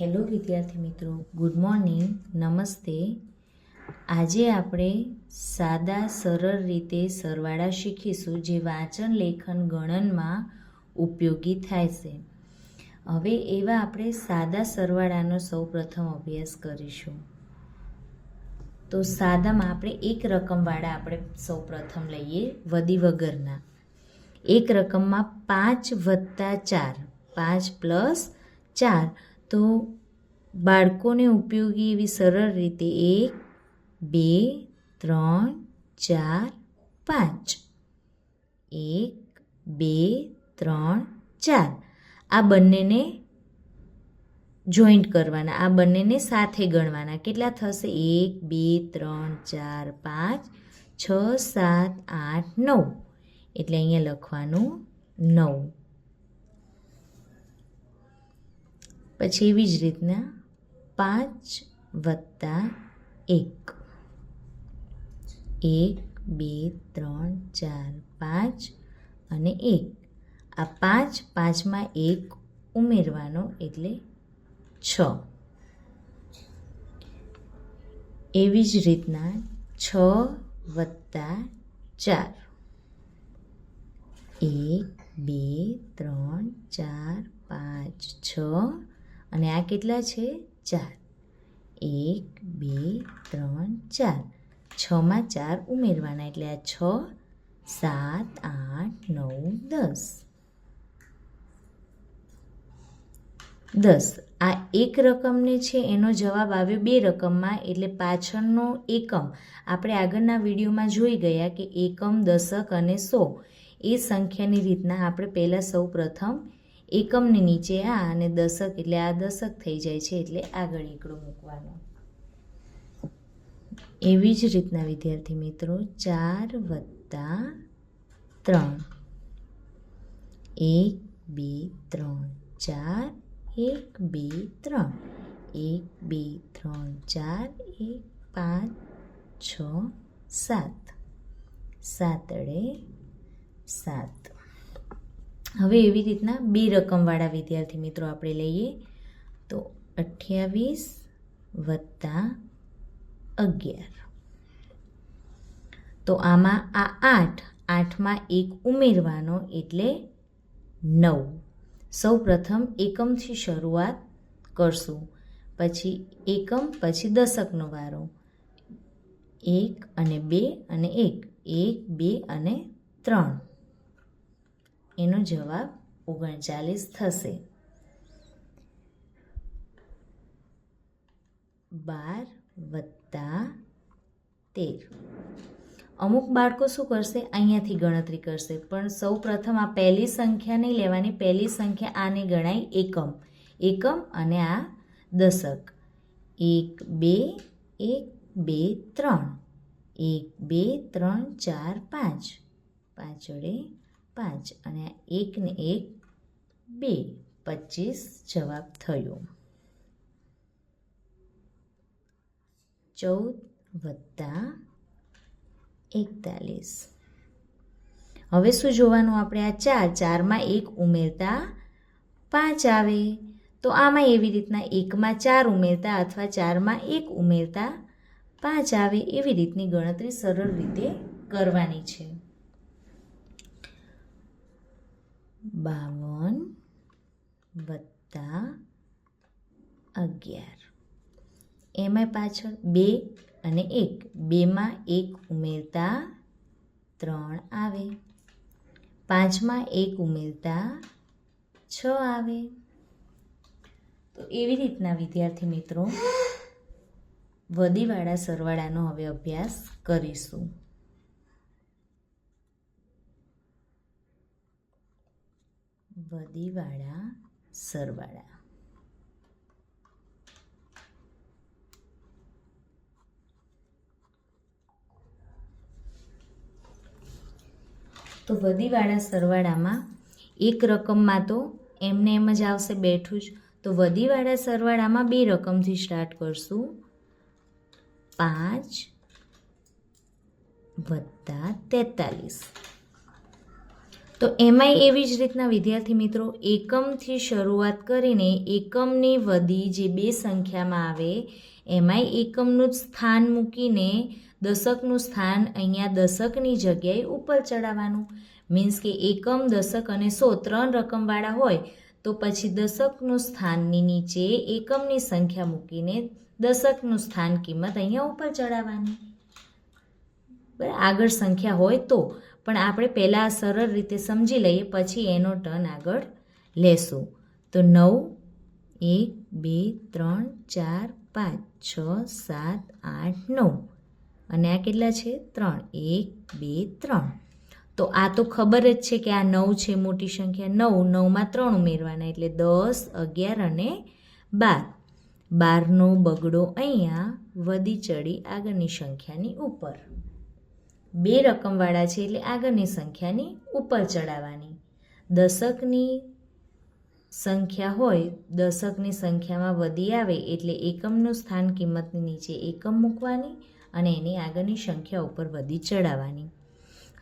Hello વિદ્યાર્થી મિત્રો. Good morning નમસ્તે. આજે આપણે સાદા, સરળ રીતે સરવાળા શીખીશું, જે વાંચન, લેખન, ગણનમાં ઉપયોગી થાય છે. હવે એવા આપણે સાદા સરવાળાનો સૌ પ્રથમ અભ્યાસ કરીશું. તો સાદામાં આપણે એક રકમવાળા આપણે સૌ પ્રથમ લઈએ વધી વગરના. એક રકમમાં પાંચ વત્તા ચાર. પાંચ પ્લસ ચાર. તો બાળકોને ઉપયોગી એવી સરળ રીતે એક, બે, ત્રણ, ચાર, પાંચ. એક, બે, ત્રણ, ચાર. આ બંનેને જોઈન્ટ કરવાના. આ બંનેને સાથે ગણવાના. કેટલા થશે? એક, બે, ત્રણ, ચાર, પાંચ, છ, સાત, આઠ, નવ. એટલે અહીંયા લખવાનું નવ. પછી એવી જ રીતના પાંચ વત્તા એક. એક, બે, ત્રણ, ચાર, પાંચ અને એક. આ પાંચ પાંચમાં એક ઉમેરવાનો એટલે છ. એવી જ રીતના છ વત્તા ચાર. એક, બે, ત્રણ, ચાર, પાંચ, છ. અને આ કેટલા છે? ચાર. એક, બે, ત્રણ, ચાર. છમાં ચાર ઉમેરવાના એટલે આ છ, સાત, આઠ, નવ, દસ. દસ. આ એક રકમને છે, એનો જવાબ આવ્યો બે રકમમાં, એટલે પાછળનો એકમ. આપણે આગળના વિડીયોમાં જોઈ ગયા કે એકમ, દશક અને સો. એ સંખ્યાની રીતના આપણે પહેલાં સૌ પ્રથમ એકમની નીચે આ અને દશક એટલે આ દશક થઈ જાય છે એટલે આગળ એકડો મૂકવાનો. એવી જ રીતના, વિદ્યાર્થી મિત્રો, ચાર વત્તા ત્રણ. એક, બે, ત્રણ. ચાર, એક, બે, ત્રણ. એક, બે, ત્રણ. ચાર, એક, પાંચ, છ, સાત. સાતડે સાત. હવે એવી રીતના બે રકમવાળા વિદ્યાર્થી મિત્રો આપણે લઈએ. તો અઠ્યાવીસ વત્તા અગિયાર. તો આમાં આ આઠ, આઠમાં એક ઉમેરવાનો એટલે નવ. સૌ પ્રથમ એકમથી શરૂઆત કરશું. પછી એકમ, પછી દશકનો વારો. એક અને બે અને એક. એક, બે અને ત્રણ. એનો જવાબ ઓગણચાલીસ થશે. બાર વત્તા તેર. અમુક બાળકો શું કરશે? અહીંયાથી ગણતરી કરશે. પણ સૌ પ્રથમ આ પહેલી સંખ્યા નહીં લેવાની, પહેલી સંખ્યા આને ગણાય એકમ. એકમ અને આ દશક. એક, બે એક, બે, ત્રણ. એક, બે, ત્રણ, ચાર, પાંચ. પાંચડે પાંચ અને એકને એક, બે, પચીસ જવાબ થયો. ચૌદ વત્તા એકતાલીસ. હવે શું જોવાનું? આપણે આ ચાર, ચારમાં એક ઉમેરતા પાંચ આવે. તો આમાં એવી રીતના એકમાં ચાર ઉમેરતા અથવા ચારમાં એક ઉમેરતા પાંચ આવે એવી રીતની ગણતરી સરળ રીતે કરવાની છે. બાવન, વત્તા અગિયાર. એમાં પાછળ બે અને એક. બેમાં એક ઉમેરતા ત્રણ આવે. પાંચમાં એક ઉમેરતા છ આવે. તો એવી રીતના, વિદ્યાર્થી મિત્રો વધીવાળા સરવાળાનો હવે અભ્યાસ કરીશું. વધીવાળા સરવાળા. તો વધીવાળા સરવાળામાં એક રકમમાં તો એમને એમ જ આવશે બેઠું જ. તો વધીવાળા સરવાળામાં બે રકમથી સ્ટાર્ટ કરશું. પાંચ વત્તા તેતાલીસ. તો એમાંય એવી જ રીતના વિદ્યાર્થી મિત્રો, એકમથી શરૂઆત કરીને એકમની વધી જે બે સંખ્યામાં આવે, એમાંય એકમનું જ સ્થાન મૂકીને દશકનું સ્થાન અહીંયા દશકની જગ્યાએ ઉપર ચડાવવાનું. મીન્સ કે એકમ, દશક અને સો ત્રણ રકમવાળા હોય, તો પછી દશકનું સ્થાનની નીચે એકમની સંખ્યા મૂકીને દશકનું સ્થાન કિંમત અહીંયા ઉપર ચડાવવાની. આગળ સંખ્યા હોય તો. પણ આપણે પહેલાં સરળ રીતે સમજી લઈએ, પછી એનો ટર્ન આગળ લેશું. તો નવ, એક, બે, ત્રણ, ચાર, પાંચ, છ, સાત, આઠ, નવ. અને આ કેટલા છે? ત્રણ. એક, બે, ત્રણ. તો આ તો ખબર જ છે કે આ નવ છે, મોટી સંખ્યા નવ. નવમાં ત્રણ ઉમેરવાના, એટલે દસ, અગિયાર અને બાર. બારનો બગડો અહીંયા વધી ચડી આગળની સંખ્યાની ઉપર. બે રકમવાળા છે એટલે આગળની સંખ્યાની ઉપર ચડાવવાની. દશકની સંખ્યા હોય, દશકની સંખ્યામાં વધી આવે એટલે એકમનું સ્થાન કિંમતની નીચે એકમ મૂકવાની અને એની આગળની સંખ્યા ઉપર વધી ચડાવવાની.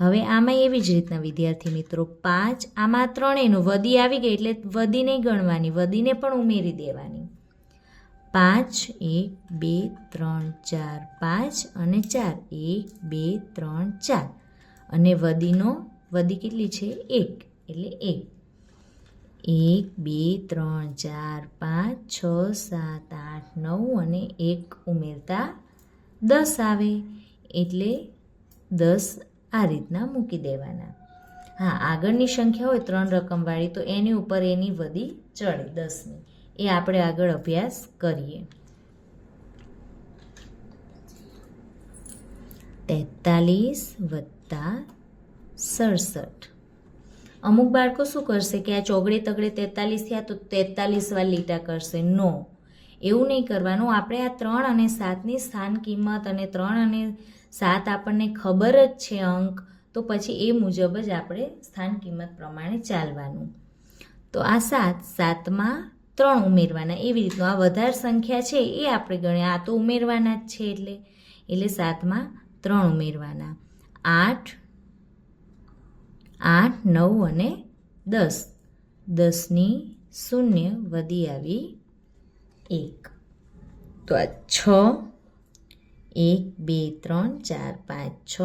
હવે આમાં એવી જ રીતના વિદ્યાર્થી મિત્રો, પાંચ આમાં ત્રણેયનું વધી આવી ગઈ એટલે વધીને ગણવાની, વધીને પણ ઉમેરી દેવાની. પાંચ, એક, બે, ત્રણ, ચાર, પાંચ અને ચાર. એક, બે, ત્રણ, ચાર. અને વધીનો વધી કેટલી છે? એક. એટલે એક. એક, બે, ત્રણ, ચાર, પાંચ, છ, સાત, આઠ, નવ અને એક ઉમેરતા દસ આવે. એટલે દસ આ રીતના મૂકી દેવાના. હા, આગળની સંખ્યા હોય ત્રણ રકમવાળી, તો એની ઉપર એની વધી ચડે દસની. એ આપણે આગળ અભ્યાસ કરીએ. તેતાલીસ વત્તા સડસઠ. અમુક બાળકો શું કરશે કે આ ચોગડે તગડે તેતાલીસ થયા તો તેતાલીસ વાર લીટા કરશે. નો. એવું નહીં કરવાનું. આપણે આ ત્રણ અને સાતની સ્થાન કિંમત અને ત્રણ અને સાત આપણને ખબર જ છે અંક. તો પછી એ મુજબ જ આપણે સ્થાન કિંમત પ્રમાણે ચાલવાનું. તો આ સાત, સાતમાં ત્રણ ઉમેરવાના. એવી રીતનું આ વધારે સંખ્યા છે એ આપણે ગણીએ આ તો ઉમેરવાના જ છે એટલે. એટલે સાતમાં ત્રણ ઉમેરવાના. આઠ આઠ, નવ અને દસ. દસની શૂન્ય વધી આવી એક. તો આ છ. એક, બે, ત્રણ, ચાર, પાંચ, છ.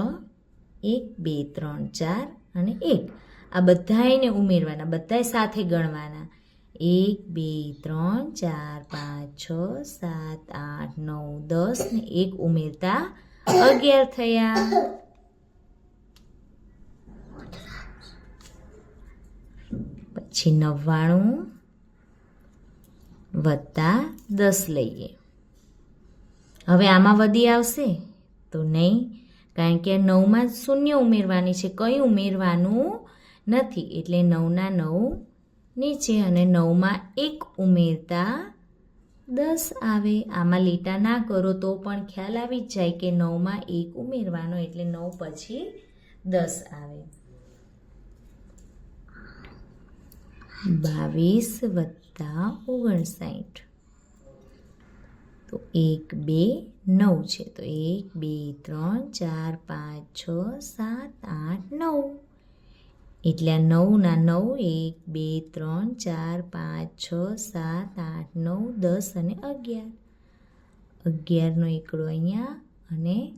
એક, બે, ત્રણ, ચાર અને એક. આ બધાયને ઉમેરવાના. બધાય સાથે ગણવાના. એક, બે, ત્રણ, ચાર, પાંચ, છ, સાત, આઠ, નવ, દસ ને એક ઉમેરતા અગિયાર થયા. પછી નવ્વાણું વત્તા દસ લઈએ. હવે આમાં વધી આવશે? તો નહીં, કારણ કે નવમાં શૂન્ય ઉમેરવાની છે. કંઈ ઉમેરવાનું નથી. એટલે નવના નવ નીચે અને નવમાં એક ઉમેરતા દસ આવે. આમાં લીટા ના કરો તો પણ ખ્યાલ આવી જ જાય કે નવમાં એક ઉમેરવાનો એટલે નવ પછી દસ આવે. બાવીસ વત્તા ઓગણસાઠ. તો એક, બે, નવ છે. તો એક, બે, ત્રણ, ચાર, પાંચ, છ, સાત, આઠ, નવ. એટલે આ નવના નવ, એક, બે, ત્રણ, ચાર, પાંચ, છ, સાત, આઠ, નવ, દસ અને અગિયાર. અગિયારનો એકડો અહીંયા અને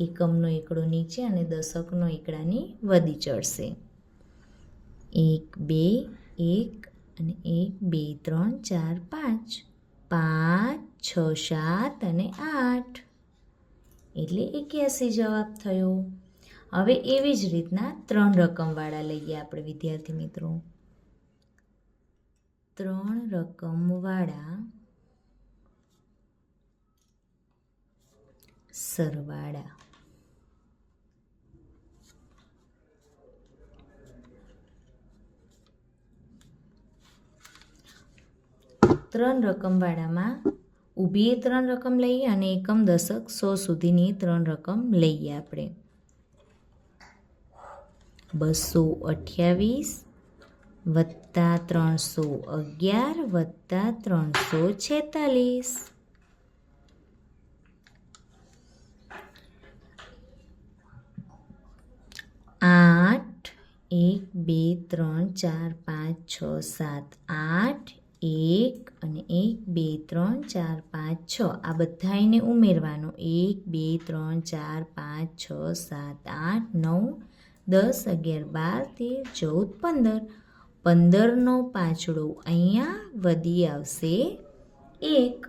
એકમનો એકડો નીચે અને દશકનો એકડાની વધી ચડશે. એક, બે, એક અને એક, બે, ત્રણ, ચાર, પાંચ. પાંચ, છ, સાત અને આઠ. એટલે એક્યાસી જવાબ થયો. હવે એવી જ રીતના ત્રણ રકમવાળા લઈએ આપણે, વિદ્યાર્થી મિત્રો. ત્રણ રકમવાળા સરવાળા. ત્રણ રકમવાળામાં ઊભી ત્રણ રકમ લઈએ અને એકમ દશક સો સુધીની ત્રણ રકમ લઈએ આપણે. બસો અઠ્યાવીસ વત્તા ત્રણસો અગિયાર વત્તા ત્રણસો છેતાલીસ. આઠ, એક, બે, ત્રણ, ચાર, પાંચ, છ, સાત, આઠ, એક અને એક, બે, ત્રણ, ચાર, પાંચ, છ. આ બધાને ઉમેરવાનો. એક, બે, ત્રણ, ચાર, પાંચ, છ, સાત, આઠ, નવ દસ અગિયાર બાર તેર ચૌદ પંદર. પંદરનો પાછળો અહીંયા વધી આવશે એક.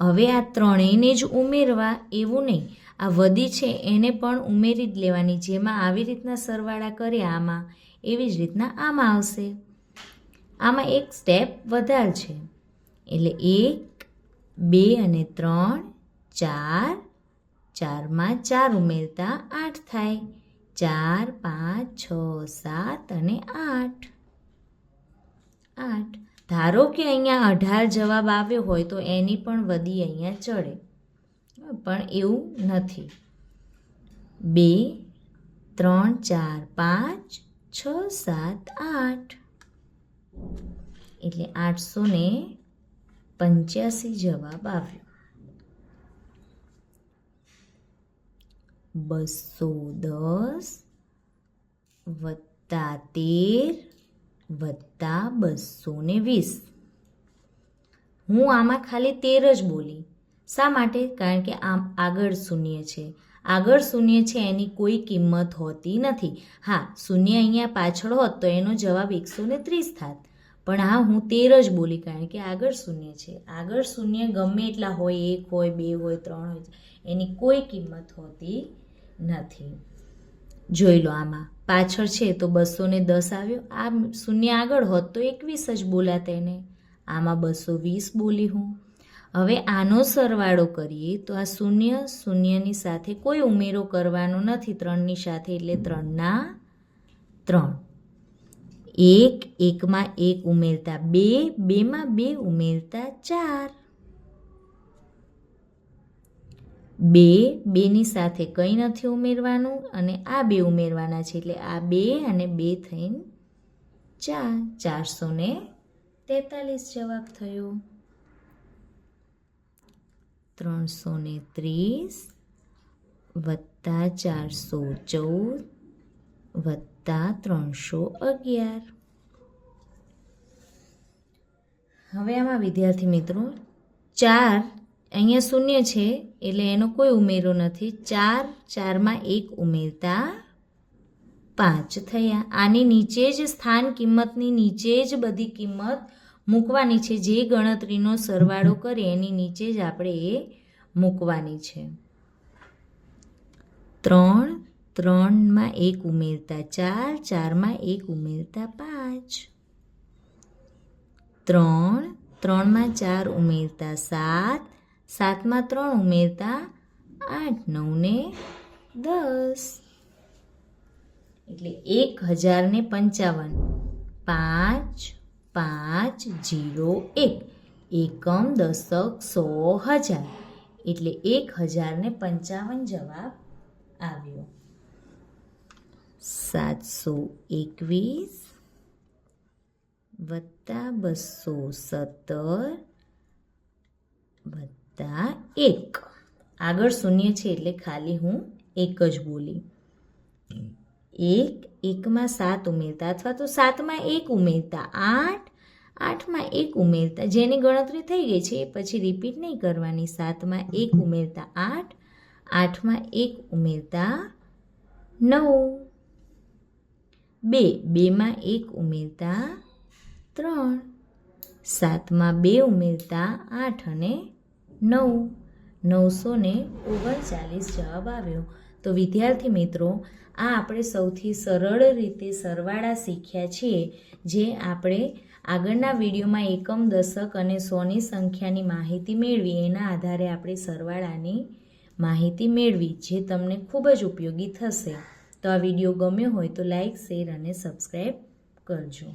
હવે આ ત્રણેયને જ ઉમેરવા એવું નહીં. આ વધી છે એને પણ ઉમેરી જ લેવાની જેમાં આવી રીતના સરવાળા કર્યા આમાં. એવી જ રીતના આમાં આવશે. આમાં એક સ્ટેપ વધારે છે એટલે એક, બે અને ત્રણ, ચાર. ચારમાં ચાર ઉમેરતા આઠ થાય. ચાર, પાંચ, છ, સાત અને આઠ. આઠ. ધારો કે અહીંયા અઢાર જવાબ આવ્યો હોય તો એની પણ વદી અહીંયા ચડે. પણ એવું નથી. બે, ત્રણ, ચાર, પાંચ, છ, સાત, આઠ. એટલે આઠસો ને પંચ્યાસી જવાબ આવ્યો. બસો દસ વત્તા તેર વત્તા બસો ને વીસ. હું આમાં ખાલી તેર જ બોલી. શા માટે? કારણ કે આમ આગળ શૂન્ય છે. આગળ શૂન્ય છે એની કોઈ કિંમત હોતી નથી. હા, શૂન્ય અહીંયા પાછળ હોત તો એનો જવાબ એકસો ને ત્રીસ થાત. પણ હા, હું તેર જ બોલી કારણ કે આગળ શૂન્ય છે. આગળ શૂન્ય ગમે એટલા હોય, એક હોય, બે હોય, ત્રણ હોય, એની કોઈ કિંમત હોતી નથી. જોઈ લો આમાં. પાછળ છે તો બસો ને દસ આવ્યો. આ શૂન્ય આગળ હોત તો એકવીસ જ બોલાત એને. આમાં બસો વીસ બોલી હું. હવે આનો સરવાળો કરીએ તો આ શૂન્ય શૂન્યની સાથે કોઈ ઉમેરો કરવાનો નથી. ત્રણની સાથે એટલે ત્રણના ત્રણ. એક એકમાં એક ઉમેરતા બે, બેમાં બે ઉમેરતા ચાર. બે બેની સાથે કંઈ નથી ઉમેરવાનું અને આ બે ઉમેરવાના છે એટલે આ બે અને બે થઈને ચાર ચારસો ને તેતાલીસ જવાબ થયો. ત્રણસો ને ત્રીસ વત્તા ચારસો ચૌદ વત્તા ત્રણસો અગિયાર. હવે આમાં વિદ્યાર્થી મિત્રો ચાર અહીંયા શૂન્ય છે, એટલે એનો કોઈ ઉમેરો નથી. ચાર, ચારમાં એક ઉમેરતા પાંચ થયા. આની નીચે જ સ્થાન કિંમતની નીચે જ બધી કિંમત મૂકવાની છે. જે ગણતરીનો સરવાળો કરે, એની નીચે જ આપણે એ મૂકવાની છે. ત્રણ, ત્રણમાં એક ઉમેરતા ચાર, ચારમાં એક ઉમેરતા પાંચ. ત્રણ, ત્રણમાં ચાર ઉમેરતા સાત સાતમાં ત્રણ ઉમેરતા આઠ નવ ને દસ. એટલે એક હજાર ને પંચાવન. પાંચ પાંચ, જીરો, એક. એકમ દશક સો હજાર. એટલે એક હજાર ને પંચાવન જવાબ આવ્યો. સાતસો એકવીસ વત્તા બસો સત્તર વત્તા એક. આગળ શૂન્ય છે એટલે ખાલી હું એક જ બોલી. એક એકમાં સાત ઉમેરતા અથવા તો સાતમાં એક ઉમેરતા. આઠ, આઠમાં એક ઉમેરતા. જેની ગણતરી થઈ ગઈ છે પછી રિપીટ નહીં કરવાની. સાતમાં એક ઉમેરતા આઠ, આઠમાં એક ઉમેરતા નવ. બે, બેમાં એક ઉમેરતા ત્રણ. સાતમાં બે ઉમેરતા આઠ અને નવ. નવસો ને ઓગણચાલીસ જવાબ આવ્યો. તો વિદ્યાર્થી મિત્રો, આ આપણે સૌથી સરળ રીતે સરવાળા શીખ્યા છીએ, જે આપણે આગળના વિડીયોમાં એકમ, દશક અને સોની સંખ્યાની માહિતી મેળવી. એના આધારે આપણે સરવાળાની માહિતી મેળવી, જે તમને ખૂબ જ ઉપયોગી થશે. તો આ વીડિયો ગમ્યો હોય તો લાઈક, શેર અને સબસ્ક્રાઈબ કરજો.